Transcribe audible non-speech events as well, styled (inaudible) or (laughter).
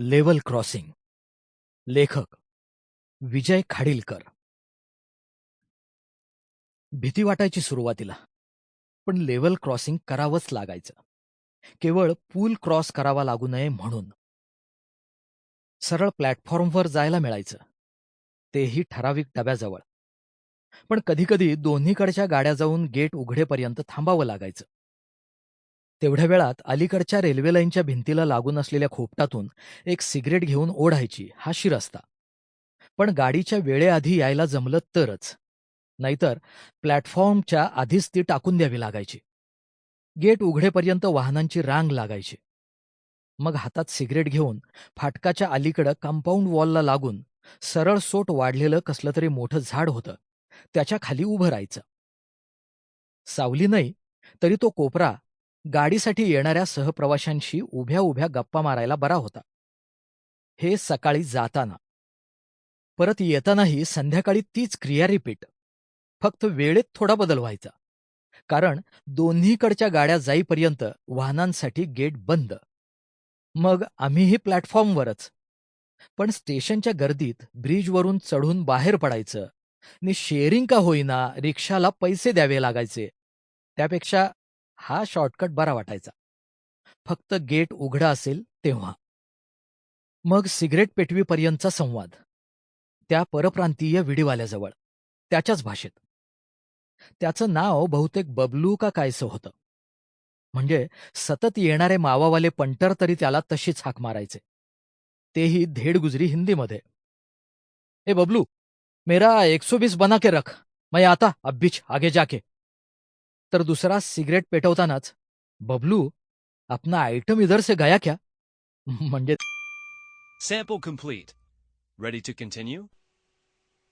Level crossing. लेखक विजय खाडीलकर. भीती वाटायची सुरुवातीला पण लेवल क्रॉसिंग करावंच लागायचं. केवळ पूल क्रॉस करावा लागू नये म्हणून. सरळ प्लॅटफॉर्मवर जायला मिळायचं. तेही ठराविक डब्याजवळ. पण कधीकधी दोन्हीकडच्या गाड्या जाऊन गेट उघडेपर्यंत थांबावं लागायचं. तेवढ्या वेळात अलीकडच्या रेल्वे लाईनच्या भिंतीला लागून असलेल्या खोपटातून एक सिगरेट घेऊन ओढायची हा शिरस्ता. पण गाडीच्या वेळेआधी यायला जमलं तरच. नाहीतर प्लॅटफॉर्मच्या आधीच ती टाकून द्यावी लागायची. गेट उघडेपर्यंत वाहनांची रांग लागायची. मग हातात सिगरेट घेऊन फाटकाच्या अलीकडं कंपाऊंड वॉलला लागून सरळ सोट वाढलेलं कसलं तरी मोठं झाड होतं. त्याच्याखाली उभं राहायचं. सावली नाही तरी तो कोपरा गाडीसाठी येणाऱ्या सहप्रवाशांशी उभ्या उभ्या गप्पा मारायला बरा होता. हे सकाळी जाताना. परत येतानाही संध्याकाळी तीच क्रिया रिपीट फक्त वेळेत थोडा बदल व्हायचा. कारण दोन्हीकडच्या गाड्या जाईपर्यंत वाहनांसाठी गेट बंद. मग आम्हीही प्लॅटफॉर्मवरच. पण स्टेशनच्या गर्दीत ब्रिजवरून चढून बाहेर पडायचं. नि शेअरिंग का होईना? रिक्षाला पैसे द्यावे लागायचे. त्यापेक्षा हा शॉर्टकट बरा वाटायचा. फक्त गेट उघडं असेल तेव्हा. मग सिगरेट पेटवीपर्यंतचा संवाद. त्या परप्रांतीय विडीवाल्याजवळ त्याच्याच भाषेत. त्याचं नाव बहुतेक बबलू का कायसं होतं. म्हणजे सतत येणारे मावावाले पंटर तरी त्याला तशीच हाक मारायचे. तेही धेडगुजरी हिंदीमध्ये. ए बबलू मेरा एकसो बीस बना के रख मैं आता अब बीच आगे जाके. तर दुसरा सिगरेट पेटवतानाच बबलू अपना आइटम इधर से गया क्या? (laughs) म्हणजे sample complete ready to continue